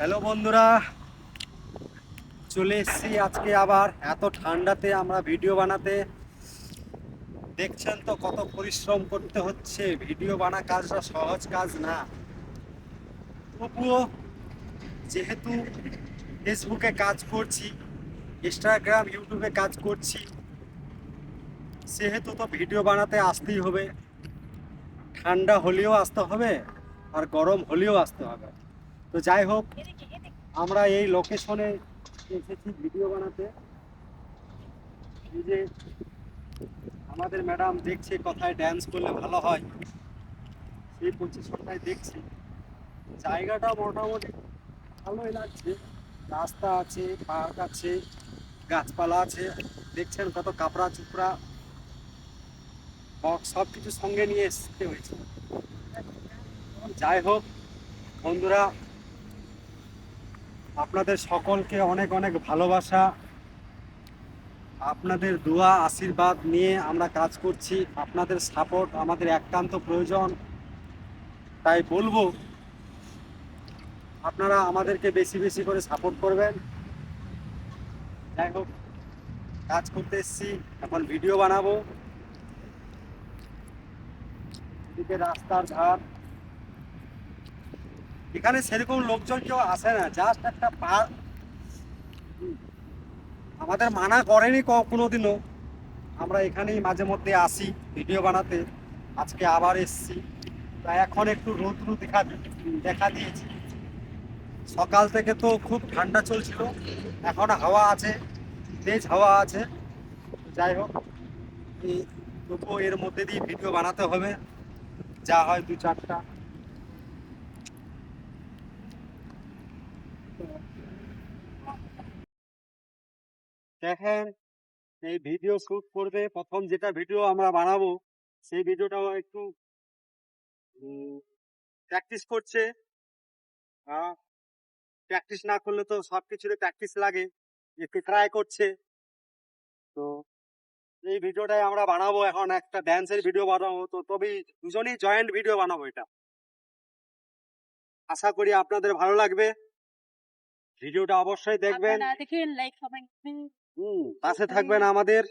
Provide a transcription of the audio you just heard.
Hello বন্ধুরা, চলে এসেছি আজকে আবার। এত ঠান্ডাতে আমরা ভিডিও বানাতে। দেখছেন তো কত পরিশ্রম করতে হচ্ছে। ভিডিও বানা কাজটা সহজ কাজ না। তবুও যেহেতু ফেসবুকে কাজ করছি, ইনস্টাগ্রাম, ইউটিউবে কাজ করছি, সেহেতু তো ভিডিও বানাতে আসতেই হবে। ঠান্ডা হলেও আসতে হবে আর গরম হলেও আসতে হবে। তো যাই হোক, আমরা এই লোকেশনে এসেছি ভিডিও বানাতে। যে আমাদের ম্যাডাম দেখছে কোথায় ড্যান্স করলে ভালো হয়। সেই পজিশনটাই দেখছি। জায়গাটা মোটামুটি ভালোই লাগছে। রাস্তা আছে পার্ক আছে, গাছপালা আছে। দেখছেন কত কাপড়া চুপড়া। বক্স সব কিছু সঙ্গে নিয়ে এসতে হয়েছে। যাই হোক, বন্ধুরা আপনাদের সকলকে অনেক অনেক ভালোবাসা। আপনাদের দোয়া, আশীর্বাদ নিয়ে আমরা কাজ করছি। আপনাদের সাপোর্ট আমাদের একান্ত প্রয়োজন। তাই বলব, আপনারা আমাদেরকে বেশি বেশি করে সাপোর্ট করবেন। যাই হোক, কাজ করতে এসেছি, এখন ভিডিও বানাবো। এদিকে রাস্তার ধার এখানে সেরকম লোকজন কেউ আসে না জাস্ট একটা পা আমাদের মানা করেনি কোনোদিনও। আমরা এখানেই মাঝে মধ্যে আসি, ভিডিও বানাতে। আজকে আবার এসছি। তা এখন একটু রৌদ্র দেখা দেখা দিয়েছি। সকাল থেকে তো খুব ঠান্ডা চলছিল। এখন হাওয়া আছে, তেজ হাওয়া আছে। যাই হোক তবুও এর মধ্যে দিয়ে ভিডিও বানাতে হবে। যা হয় দু চারটা দেখেন এই ভিডিও শুট করবে প্রথম যেটা ভিডিও আমরা বানাবো সেই ভিডিওটাও একটু প্র্যাকটিস করছে। প্র্যাকটিস না করলে তো সব কিছুতে প্র্যাকটিস লাগে একটু ট্রাই করছে। তো এই ভিডিওটাই আমরা বানাবো এখন একটা ড্যান্সের ভিডিও বানাবো। তো তবেই দুজনেই জয়েন্ট ভিডিও বানাবো এটা। আশা করি আপনাদের ভালো লাগবে। ভিডিওটা অবশ্যই দেখবেন। পাশে থাকবেন আমাদের।